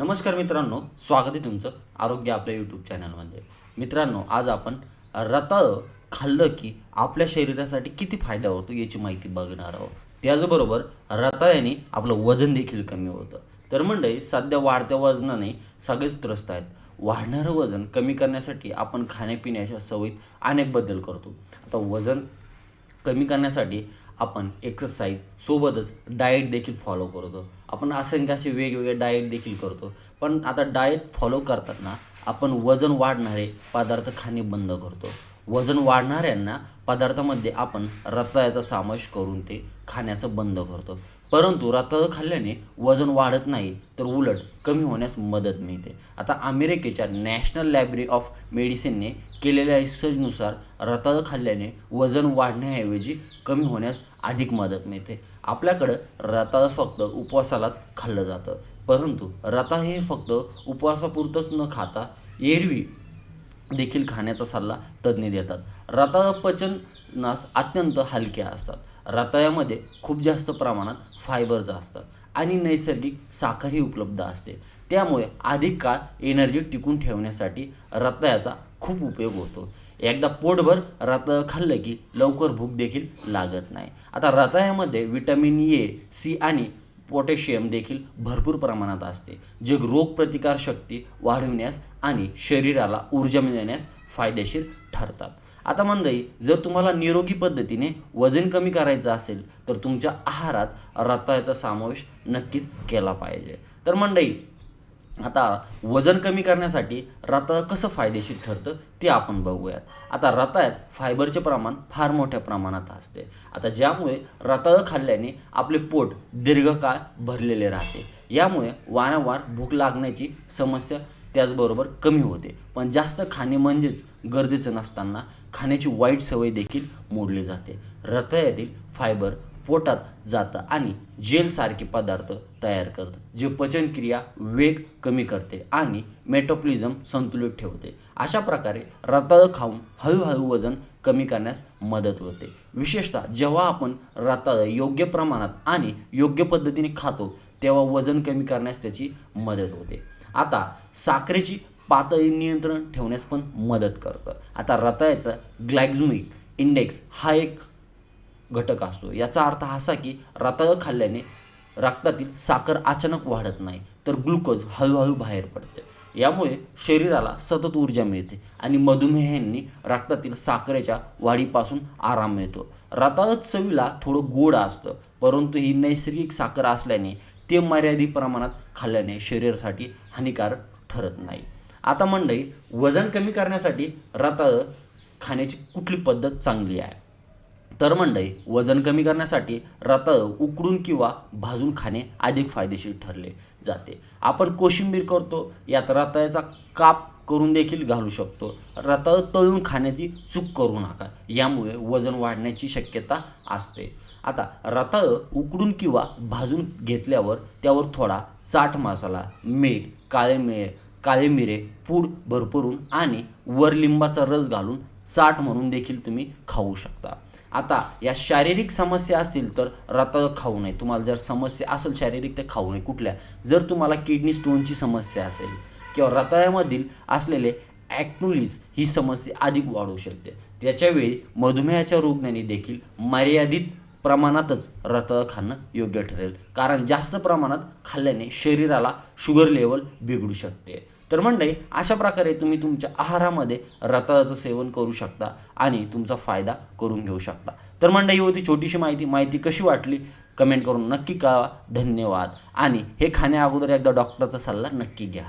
नमस्कार मित्रांनो स्वागत आहे तुमचं आरोग्य आपल्या यूट्यूब चॅनलमध्ये मित्रांनो आज आपण रताळं खाल्लं की आपल्या शरीरासाठी किती फायदा होतो याची माहिती बघणार आहोत. त्याचबरोबर रताळ्याने आपलं वजन देखील कमी होतं. तर मंडळी सध्या वाढत्या वजनाने सगळेच त्रस्त आहेत. वाढणारं वजन कमी करण्यासाठी आपण खाण्यापिण्याच्या सवयीत अनेक बदल करतो. आता वजन कमी करण्यासाठी आपण एक्सरसाइज सोबतच डाएट देखील फॉलो करतो. आपण असंख्य असे वेगवेगळे डाएट देखील करतो. पण आता डाएट फॉलो करताना आपण वजन वाढणारे पदार्थ खाणे बंद करतो. वजन वाढणाऱ्यांना पदार्थामध्ये आपण रताळ्याचा समावेश करून ते खाण्याचं बंद करतो. परंतु रताळ खाल्ल्याने वजन वाढत नाही तर उलट कमी होण्यास मदत मिळते. आता अमेरिकेच्या नॅशनल लायब्ररी ऑफ मेडिसिनने केलेल्या रिसर्चनुसार रताळ खाल्ल्याने वजन वाढण्याऐवजी कमी होण्यास अधिक मदत मिळते. आपल्याकडं रताळ फक्त उपवासालाच खाल्लं जातं. परंतु रताळ हे फक्त उपवासापुरतंच न खाता एरवी देखील खाण्याचा सल्ला तज्ज्ञ देतात. रताळ पचनास अत्यंत हलक्या असतात. रताळ्यामध्ये खूप जास्त प्रमाणात फायबर्स असतात आणि नैसर्गिक साखरही उपलब्ध असते. त्यामुळे अधिक काळ एनर्जी टिकून ठेवण्यासाठी रताळ्याचा खूप उपयोग होतो. एकदा पोटभर रताळ खाल्लं की लवकर भूक देखील लागत नाही. आता रताळ्यामध्ये विटॅमिन ए सी आणि पोटॅशियम देखील भरपूर प्रमाणात असते जे रोगप्रतिकार शक्ती वाढविण्यास आणि शरीराला ऊर्जा मिळण्यास फायदेशीर ठरतात. आता मंडई जर तुम्हाला निरोगी पद्धतीने वजन कमी करायचं असेल तर तुमच्या आहारात रताळ्याचा समावेश नक्कीच केला पाहिजे. तर मंडई आता वजन कमी करण्यासाठी रताळ कसं फायदेशीर ठरतं ते आपण बघूयात. आता रताळ्यात फायबरचे प्रमाण फार मोठ्या प्रमाणात असते. आता ज्यामुळे रताळ खाल्ल्याने आपले पोट दीर्घकाळ भरलेले राहते. यामुळे वारंवार भूक लागण्याची समस्या त्याचबरोबर कमी होते. पण जास्त खाणे म्हणजेच गरजेचं नसताना खाण्याची वाईट सवय देखील मोडली जाते. रताळ्यातील फायबर पोटात जातं आणि जेलसारखे पदार्थ तयार करतं जे पचनक्रिया वेग कमी करते आणि मेटोप्लिझम संतुलित ठेवते. अशा प्रकारे रताळ खाऊन हळूहळू वजन कमी करण्यास मदत होते. विशेषतः जेव्हा आपण रताळ योग्य प्रमाणात आणि योग्य पद्धतीने खातो तेव्हा वजन कमी करण्यास त्याची मदत होते. आता साखरेची पातळी नियंत्रण ठेवण्यास पण मदत करतं. आता रताळ्याचा ग्लायझमिक इंडेक्स हा एक घटक असतो. याचा अर्थ असा की रताळ खाल्ल्याने रक्तातील साखर अचानक वाढत नाही तर ग्लुकोज हळूहळू बाहेर पडते. यामुळे शरीराला सतत ऊर्जा मिळते आणि मधुमेहांनी रक्तातील साखरेच्या वाढीपासून आराम मिळतो. रताळ चवीला थोडं गोड असतं परंतु ही नैसर्गिक साखर असल्याने ते मर्यादित प्रमाणात खाल्ल्याने शरीरासाठी हानिकारक ठरत नाही. आता मंडळी वजन कमी करण्यासाठी रताळ खाण्याची कुठली पद्धत चांगली आहे? तर मंडई वजन कमी करण्यासाठी रताळ उकडून किंवा भाजून खाणे अधिक फायदेशीर ठरले जाते. आपण कोशिंबीर करतो यात रताळ्याचा काप करून देखील घालू शकतो. रताळ तळून खाण्याची चूक करू नका यामुळे वजन वाढण्याची शक्यता असते. आता रताळ उकडून किंवा भाजून घेतल्यावर त्यावर थोडा चाट मसाला मीठ काळे मिळे काळे मिरे पूड भरपूरून आणि वर लिंबाचा रस घालून चाट म्हणून देखील तुम्ही खाऊ शकता. आता या शारीरिक समस्या असतील तर रताळ खाऊ नये. तुम्हाला जर समस्या असेल शारीरिक तर खाऊ नये. कुठल्या? जर तुम्हाला किडनी स्टोनची समस्या असेल किंवा रताळ्यामधील असलेले ॲक्नोलीज ही समस्या अधिक वाढू शकते. त्याच्यावेळी मधुमेहाच्या रुग्णांनी देखील मर्यादित प्रमाणातच रताळ खाणं योग्य ठरेल. कारण जास्त प्रमाणात खाल्ल्याने शरीराला शुगर लेवल बिघडू शकते. तर मंडळी अशा प्रकारे तुम्ही तुमच्या आहारामध्ये रताळाचं सेवन करू शकता आणि तुमचा फायदा करून घेऊ शकता. तर मंडळी ही होती छोटीशी माहिती माहिती कशी वाटली? कमेंट करून नक्की कळवा. धन्यवाद. आणि हे खाण्याअगोदर एकदा डॉक्टरचा सल्ला नक्की घ्या.